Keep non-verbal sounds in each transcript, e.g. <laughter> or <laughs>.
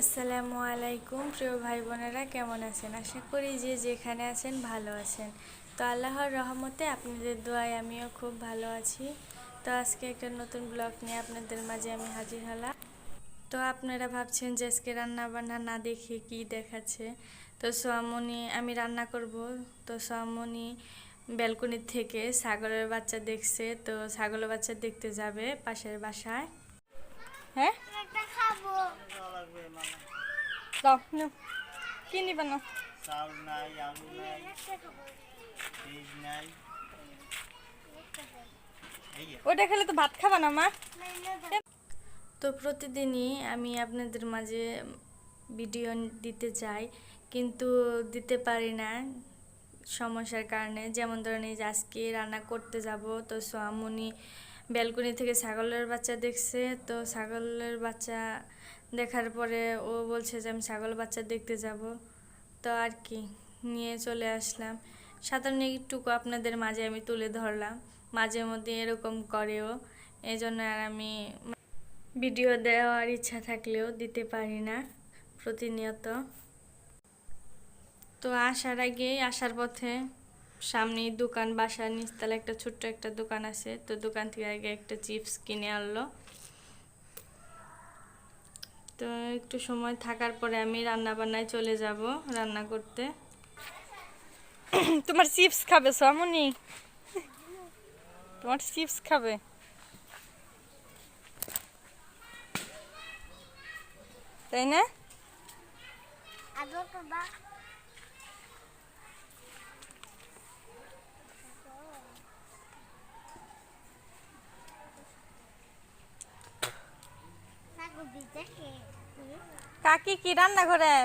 আসসালামু আলাইকুম, প্রিয় ভাই বোনেরা কেমন আছেন? আশা করি যে যেখানে আছেন ভালো আছেন। তো আল্লাহর রহমতে আপনাদের দোয়ায় আমিও খুব ভালো আছি। তো আজকে একটা নতুন ব্লগ নিয়ে আপনাদের মাঝে আমি হাজির হলাম। তো আপনারা ভাবছেন যে আজকে রান্না বান্না না দেখে কি দেখাচ্ছে? তো সোয়ামনি আমি রান্না করব। তো সোয়ামনি ব্যালকনির থেকে ছাগলের বাচ্চা দেখছে। তো ছাগলের বাচ্চা দেখতে যাবে পাশের বাসায়। হ্যাঁ? একটা খাব। লাগবে দাও নাও। কি নিবে না চাউল নাই আলু নাই বীজ নাই। ওটা খেলে তো ভাত খাবা না মা? তো প্রতিদিনই আমি আপনাদের মাঝে ভিডিও দিতে চাই কিন্তু দিতে পারি না সমস্যার কারণে। যেমন ধরেন এই যে আজকে রান্না করতে যাব তো সোয়ামনি ব্যালকনি থেকে ছাগলের বাচ্চা দেখছে, তো ছাগলের বাচ্চা দেখার পরে ও বলছে যে, আমি ছাগল বাচ্চা দেখতে যাব। তো আর কি, নিয়ে চলে আসলাম। সাধারণ একটুকু আপনাদের মাঝে আমি তুলে ধরলাম। মাঝে মধ্যে এরকম করেও এই জন্য আর আমি ভিডিও দেওয়ার ইচ্ছা থাকলেও দিতে পারি না প্রতিনিয়ত। তো আসার আগে আসার পথে সামনে দোকান বাসার নিচতলা একটা ছোট্ট একটা দোকান আছে। তো দোকান থেকে আগে একটা চিপস কিনে আনলো। তো একটু সময় থাকার পরে আমি রান্না বান্নায় চলে যাব রান্না করতে। তোমার চিপস খাবে সামনি? তোমার চিপস খাবে? তাই না আদর করবা থাকো বিদেশে কাকি কি রান্না <coughs> করেন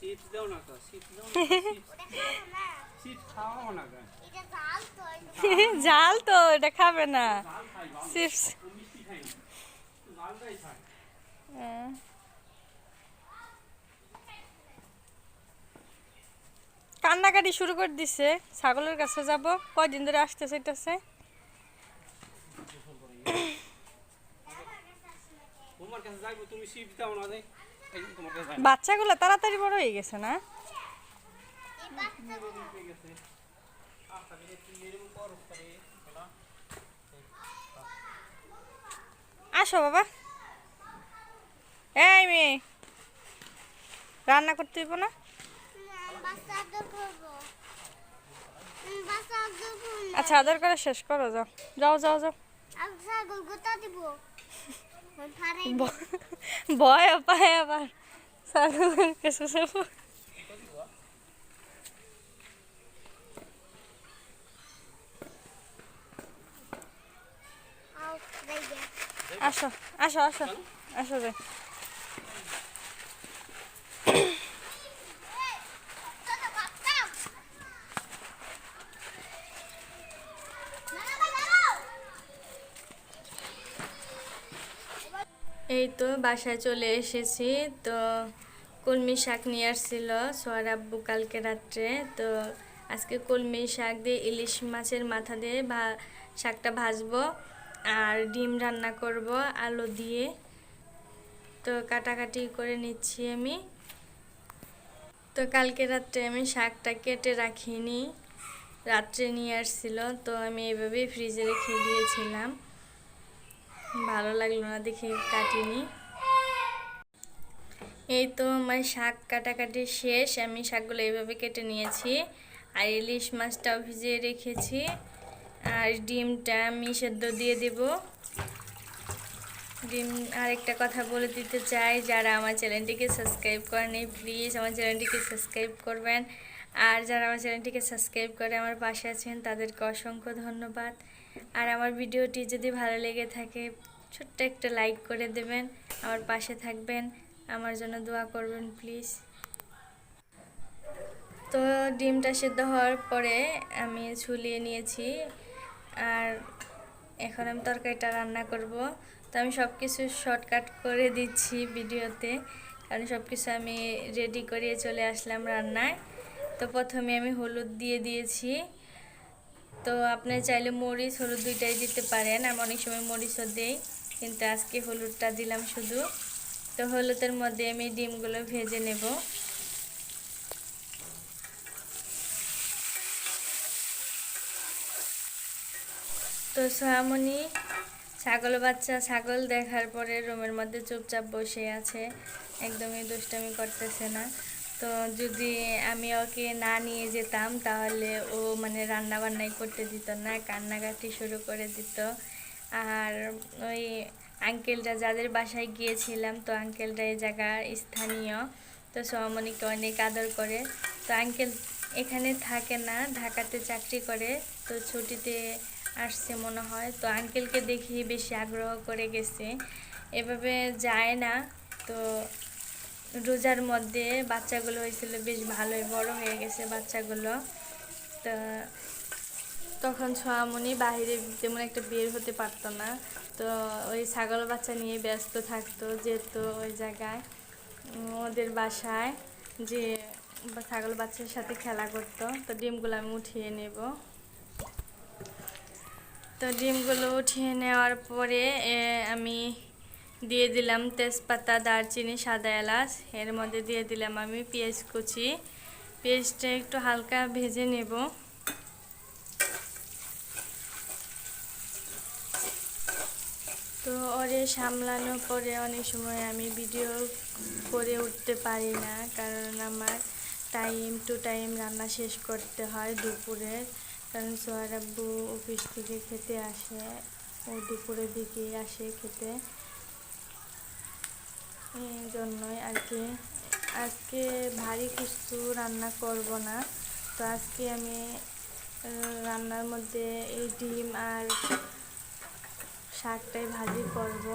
চিপস দাও না তো চিপস দাও না <laughs> ওটা খাব না। চিপস খাওয়াও না কেন? এটা জাল তো এটা <laughs> জাল তো এটা খাবে না। চিপস মিষ্টি খাই। জালটাই খাই। কান্নাকাটি শুরু করে দিছে ছাগলের কাছে যাব। কয়দিন ধরে আসতেছে চাইতেছে। তোমার কাছে যাইবো তুমি দাও না বাচ্চাগুলো তাড়াতাড়ি বড় হয়ে গেছে না? আচ্ছা আসো বাবা। এই মেয়ে, রান্না করতে হইব না? আচ্ছা আদর করে শেষ করো, যাও। যাও যাও যাও। ছাগল দিব। ভয় পায় আবার যাব আও রাইগে আসো আসো আসো আসো যাই তোটা বাচ্চা না না দাঁড়াও এই তো বাসায় চলে এসেছি। তো কলমি শাক নিয়ে আসছিল সোয়ার আব্বু কালকে রাত্রে। তো আজকে কলমি শাক দিয়ে ইলিশ মাছের মাথা দিয়ে ভা, শাকটা ভাজবো আর ডিম রান্না করব আলু দিয়ে। তো কাটাকাটি করে নিচ্ছি আমি। তো কালকে রাত্রে আমি শাকটা কেটে রাখিনি। রাত্রে নিয়ে আসছিল, তো আমি এভাবেই ফ্রিজে রেখে দিয়েছিলাম। ভালো লাগল না দেখে কাটিনি। এই তো আমার শাক কাটাকাটি শেষ, আমি শাকগুলো এইভাবে কেটে নিয়েছি। আর ইলিশ মাছটাও ভিজিয়ে রেখেছি। আর ডিমটা আমি সেদ্ধ দিয়ে দেব। ডিম আরেকটা কথা বলে দিতে চাই, যারা আমার চ্যানেলটিকে সাবস্ক্রাইব করেনি, প্লিজ আমার চ্যানেলটিকে সাবস্ক্রাইব করবেন। আর যারা আমার চ্যানেলটিকে সাবস্ক্রাইব করে আমার পাশে আছেন, তাদেরকে অসংখ্য ধন্যবাদ। আর আমার ভিডিওটি যদি ভালো লেগে থাকে, ছোট্ট একটা লাইক করে দেবেন। আমার পাশে থাকবেন। আমার জন্য দোয়া করবেন, প্লিজ। তো ডিমটা সেদ্ধ হওয়ার পরে আমি ঝুলিয়ে নিয়েছি। আর এখন আমি তরকারিটা রান্না করব। তো আমি সব কিছু শর্টকাট করে দিচ্ছি ভিডিওতে। কারণ সব কিছু আমি রেডি করিয়ে চলে আসলাম রান্নায়। তো প্রথমে আমি হলুদ দিয়ে দিয়েছি। তো আপনি চাইলে মরিচ, হলুদ দুইটাই দিতে পারেন। আমি অনেক সময় মরিচও দিই, কিন্তু আজকে হলুদটা দিলাম শুধু। তো হলুদের মধ্যে আমি ডিমগুলো ভেজে নেব। তো সোহামণি ছাগল, বাচ্চা ছাগল দেখার পরে রুমের মধ্যে চুপচাপ বসে আছে। একদমই দুষ্টামি করতেছে না। তো যদি আমি ওকে না নিয়ে যেতাম, তাহলে ও মানে রান্না বান্নাই করতে দিত না, কান্নাকাটি শুরু করে দিত। আর ওই আঙ্কেলটা যাদের বাসায় গিয়েছিলাম, তো আঙ্কেলটা এই জায়গার স্থানীয়, তো সোহামণিকে অনেক আদর করে। তো আঙ্কেল এখানে থাকে না, ঢাকাতে চাকরি করে, তো ছুটিতে আসছে মনে হয়। তো আঙ্কেলকে দেখি বেশি আগ্রহ করে গেছে। এভাবে যায় না। তো রোজার মধ্যে বাচ্চাগুলো হয়েছিল বেশ ভালোই, বড় হয়ে গেছে বাচ্চাগুলো। তো তখন সোয়ামনি বাইরে তেমন একটা বের হতে পারতো না। তো ওই ছাগল বাচ্চা নিয়ে ব্যস্ত থাকতো যেত ওই জায়গায়। ওদের বাসায় যে ছাগল বাচ্চার সাথে খেলা করতো। তো ডিমগুলো আমি উঠিয়ে নেব। তো ডিমগুলো উঠিয়ে নেওয়ার পরে আমি দিয়ে দিলাম তেজপাতা, দারচিনি, সাদা এলাচ। এর মধ্যে দিয়ে দিলাম আমি পেঁয়াজ কুচি। পেঁয়াজটা একটু হালকা ভেজে নেব। তো ওরে সামলানোর পরে অনেক সময় আমি ভিডিও করে উঠতে পারি না, কারণ আমার টাইম টু টাইম রান্না শেষ করতে হয় দুপুরের কারণ সোহার আব্বু অফিস থেকে খেতে আসে, ও দুপুরের দিকে আসে খেতে। জন্যই আর কি। আজকে ভারী কিছু রান্না করব না। তো আজকে আমি রান্নার মধ্যে এই ডিম আর শাকটাই ভাজি করব।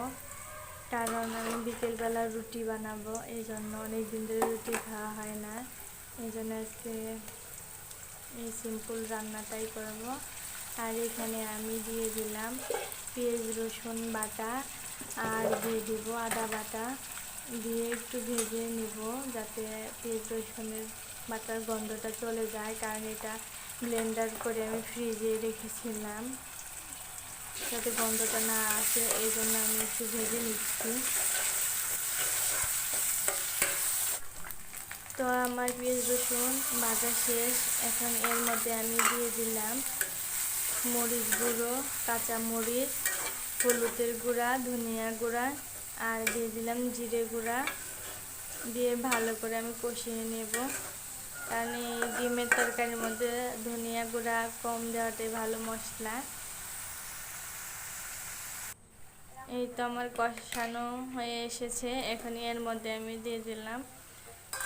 কারণ আমি বিকেলবেলা রুটি বানাবো, এই জন্য অনেক দিন ধরে রুটি খাওয়া হয় না। এই জন্য আজকে এই সিম্পল রান্নাটাই করব। আর এখানে আমি দিয়ে দিলাম পেঁয়াজ, রসুন বাটা আর দিয়ে দিব আদা বাটা। দিয়ে একটু ভেজে নিব যাতে পেঁয়াজ রসুনের বাটার গন্ধটা চলে যায়, কারণ এটা ব্লেন্ডার করে আমি ফ্রিজে রেখেছিলাম। যাতে গন্ধটা না আসে, এই জন্য আমি একটু ভেজে নিচ্ছি। তো আমার পেঁয়াজ রসুন ভাজা শেষ। এখন এর মধ্যে আমি দিয়ে দিলাম মরিচ গুঁড়ো কাঁচা মরিচ হলুদের গুঁড়া, ধনিয়া গুঁড়া আর দিয়ে দিলাম জিরে গুঁড়া। দিয়ে ভালো করে আমি কষিয়ে নেব। কারণ এই ডিমের তরকারির মধ্যে ধনিয়া গুঁড়া কম দেওয়াটাই ভালো মশলা। এই তো আমার কষানো হয়ে এসেছে। এখন এর মধ্যে আমি দিয়ে দিলাম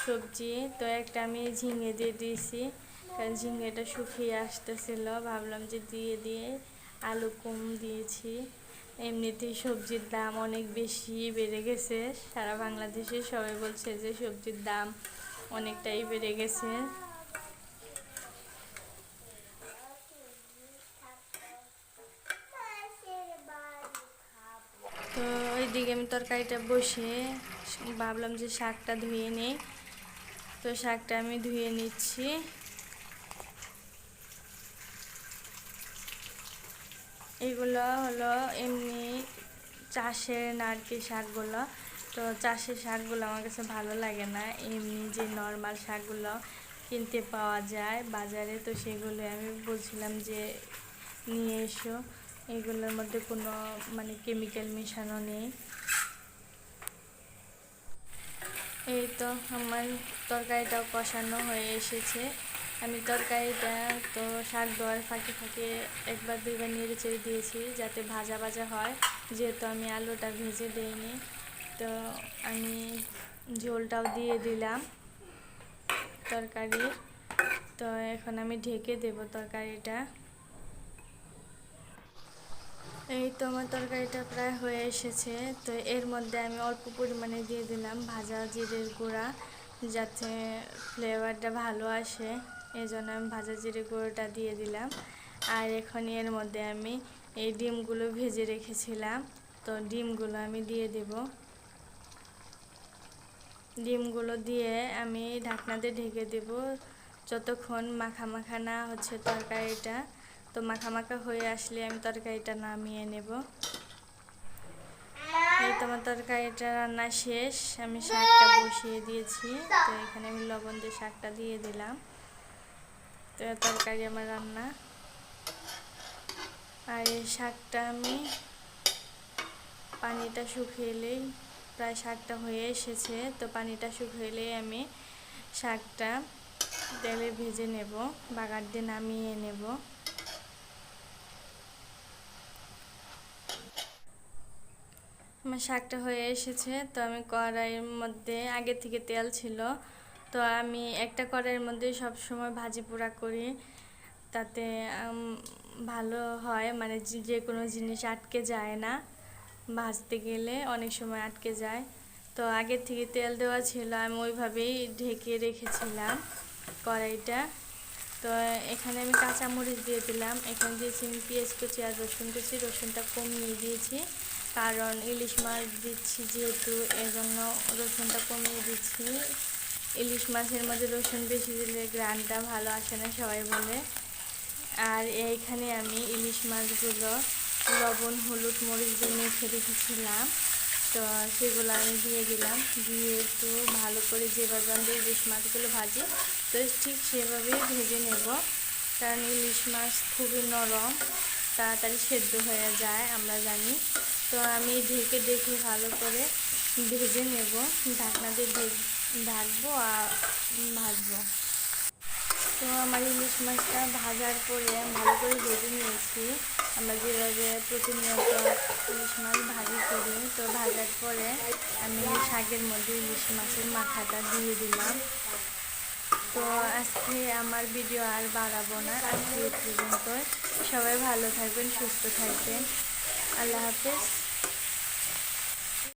সবজি। তো একটা আমি ঝিঙে দিয়ে দিয়েছি। কারণ ঝিঙেটা শুকিয়ে আসতেছিল। ভাবলাম যে দিয়ে দিয়ে আলু কম দিয়েছি। এমনিতেই সবজির দাম অনেক বেশি বেড়ে গেছে। সারা বাংলাদেশে সবাই বলছে যে সবজির দাম অনেকটাই বেড়ে গেছে। তো ওইদিকে আমি তরকারিটা বসে ভাবলাম যে শাকটা ধুয়ে নিই। তো শাকটা আমি ধুয়ে নিচ্ছি। এগুলো হলো এমনি চাষের নারকি শাকগুলো। তো চাষের শাকগুলো আমার কাছে ভালো লাগে না। এমনি যে নর্মাল শাকগুলো কিনতে পাওয়া যায় বাজারে, তো সেগুলো আমি বলছিলাম যে নিয়ে এসো। এগুলোর মধ্যে কোনো মানে কেমিক্যাল মেশানো নেই। এই তো আমার তরকারিটাও কষানো হয়ে এসেছে। আমি তরকারিটা তো শাক দেওয়ার ফাঁকে ফাঁকে একবার দুইবার নেড়ে চেড়ে দিয়েছি যাতে ভাজা ভাজা হয়। যেহেতু আমি আলুটা ভেজে দিইনি, তো আমি ঝোলটাও দিয়ে দিলাম তরকারির তো এখন আমি ঢেকে দেব তরকারিটা। এই তো আমার তরকারিটা প্রায় হয়ে এসেছে, তো এর মধ্যে আমি অল্প পরিমাণে দিয়ে দিলাম ভাজা জিরের গুঁড়া যাতে ফ্লেভারটা ভালো আসে। এই জন্য আমি ভাজা জিরে গুঁড়োটা দিয়ে দিলাম। আর এখন এর মধ্যে আমি এই ডিমগুলো ভেজে রেখেছিলাম। তো ডিমগুলো আমি দিয়ে দেব। ডিমগুলো দিয়ে আমি ঢাকনাতে ঢেকে দেব। যতক্ষণ মাখা মাখা না হচ্ছে তরকারিটা। তো মাখা মাখা হয়ে আসলে আমি তরকারিটা নামিয়ে নেব। এই তোমার তরকারিটা রান্না শেষ। আমি শাকটা বসিয়ে দিয়েছি। তো এখানে আমি লবণ দিয়ে শাকটা দিয়ে দিলাম। তরকারি আমার রান্না। আর এই শাকটা আমি পানিটা শুকিয়েলেই প্রায় শাকটা হয়ে এসেছে। তো পানিটা শুকিয়েলেই আমি শাকটা তেলে ভেজে নেব, বাগার দিয়ে নামিয়ে নেব। আমার শাকটা হয়ে এসেছে, তো আমি কড়াইয়ের মধ্যে আগে থেকে তেল ছিল। তো আমি একটা কড়াইয়ের মধ্যে সব সময় ভাজি পোড়া করি। তাতে ভালো হয়। মানে যে- কোনো জিনিস আটকে যায় না। ভাজতে গেলে অনেক সময় আটকে যায়। তো আগে থেকে তেল দেওয়া ছিল, আমি ওইভাবেই ঢেকে রেখেছিলাম কড়াইটা। তো এখানে আমি কাঁচামরিচ দিয়ে দিলাম। এখানে দিয়েছি আমি পেঁয়াজ কুচি আর রসুন কুচি। রসুনটা কমিয়ে দিয়েছি। কারণ ইলিশ মাছ দিচ্ছি যেহেতু এই জন্য রসুনটা কমিয়ে দিচ্ছি। ইলিশ মাছের মধ্যে রসুন বেশি দিলে গ্রানটা ভালো আসে না, সবাই বলে। আর এইখানে আমি ইলিশ মাছগুলো লবণ, হলুদ, মরিচ দিয়ে মেখে রেখেছিলাম। তো সেগুলো আমি দিয়ে দিলাম। দিয়ে একটু ভালো করে যেভাবে আমরা ইলিশ মাছগুলো ভাজি, তো ঠিক সেভাবেই ভেজে নেব। কারণ ইলিশ মাছ খুবই নরম, তাড়াতাড়ি সেদ্ধ হয়ে যায়, আমরা জানি। তো আমি ঢেকে দেখে ভালো করে ভেজে নেব। ঢাকনা দিয়ে ঢেক- ঢাকবো আর ভাজবো। তো আমার ইলিশ মাছটা ভাজার পরে ভালো করে ভেজে নিয়েছি। আমরা যেভাবে প্রতিনিয়ত ইলিশ মাছ ভাজি করি, তো ভাজার পরে আমি শাকের মধ্যে ইলিশ মাছের মাথাটা দিয়ে দিলাম। তো আজকে আমার ভিডিও আর বাড়াবো না, আজকে পর্যন্ত সবাই ভালো থাকবেন, সুস্থ থাকবেন। আল্লাহ হাফেজ।